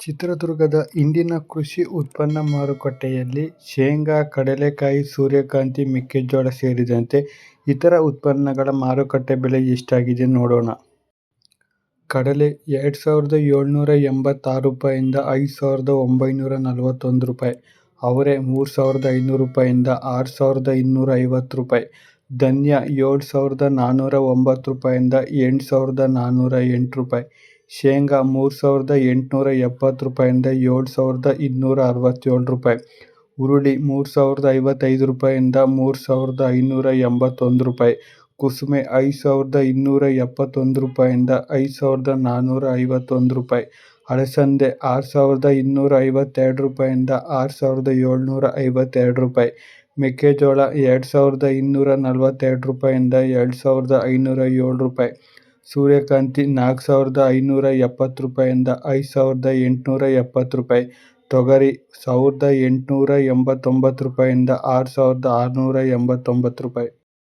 ಚಿತ್ರದುರ್ಗದ ಇಂದಿನ ಕೃಷಿ ಉತ್ಪನ್ನ ಮಾರುಕಟ್ಟೆಯಲ್ಲಿ ಶೇಂಗಾ, ಕಡಲೆಕಾಯಿ, ಸೂರ್ಯಕಾಂತಿ, ಮೆಕ್ಕೆಜೋಳ ಸೇರಿದಂತೆ ಇತರ ಉತ್ಪನ್ನಗಳ ಮಾರುಕಟ್ಟೆ ಬೆಲೆ ಎಷ್ಟಾಗಿದೆ ನೋಡೋಣ. ಕಡಲೆ ಎರಡು ಸಾವಿರದ ಏಳುನೂರ ಎಂಬತ್ತಾರು ರೂಪಾಯಿಂದ ಐದು ಸಾವಿರದ ಒಂಬೈನೂರ ನಲವತ್ತೊಂದು ರೂಪಾಯಿ. ಅವರೆ ಮೂರು ಸಾವಿರದ ಐನೂರು ರೂಪಾಯಿಂದ ಆರು ಸಾವಿರದ ಇನ್ನೂರ ಐವತ್ತು ರೂಪಾಯಿ. ಧನ್ಯ ಏಳು ಸಾವಿರದ ನಾನ್ನೂರ ಒಂಬತ್ತು ರೂಪಾಯಿಂದ ಎಂಟು ಸಾವಿರದ ನಾನ್ನೂರ ಎಂಟು ರೂಪಾಯಿ. ಶೇಂಗಾ ಮೂರು ಸಾವಿರದ ಎಂಟುನೂರ ಎಪ್ಪತ್ತು ರೂಪಾಯಿಂದ ಏಳು ಸಾವಿರದ ಇನ್ನೂರ ಅರವತ್ತೇಳು ರೂಪಾಯಿ. ಹುರುಳಿ ಮೂರು ಸಾವಿರದ ಐವತ್ತೈದು ರೂಪಾಯಿಂದ ಮೂರು ಸಾವಿರದ ಐನೂರ ಎಂಬತ್ತೊಂದು ರೂಪಾಯಿ. ಕುಸುಮೆ ಐದು ಸಾವಿರದ ಇನ್ನೂರ ಎಪ್ಪತ್ತೊಂದು ರೂಪಾಯಿಂದ ಐದು ಸಾವಿರದ ನಾನ್ನೂರ ಐವತ್ತೊಂದು ರೂಪಾಯಿ. ಅಲಸಂದೆ ಆರು ಸಾವಿರದ ಇನ್ನೂರ ಐವತ್ತೆರಡು ರೂಪಾಯಿಂದ ಆರು ಸಾವಿರದ ಏಳ್ನೂರ ಐವತ್ತೆರಡು ರೂಪಾಯಿ. ಮೆಕ್ಕೆಜೋಳ ಎರಡು ಸಾವಿರದ ಇನ್ನೂರ ನಲವತ್ತೆರಡು ರೂಪಾಯಿಂದ ಎರಡು ಸಾವಿರದ ಐನೂರ ಏಳು ರೂಪಾಯಿ. ಸೂರ್ಯಕಾಂತಿ ನಾಲ್ಕು ಸಾವಿರದ ಐನೂರ ಎಪ್ಪತ್ತು ರೂಪಾಯಿಂದ ಐದು ಸಾವಿರದ ಎಂಟುನೂರ ಎಪ್ಪತ್ತು ರೂಪಾಯಿ. ತೊಗರಿ ಸಾವಿರದ ಎಂಟುನೂರ ಎಂಬತ್ತೊಂಬತ್ತು ರೂಪಾಯಿಂದ ಆರು ಸಾವಿರದ ಆರುನೂರ ಎಂಬತ್ತೊಂಬತ್ತು ರೂಪಾಯಿ.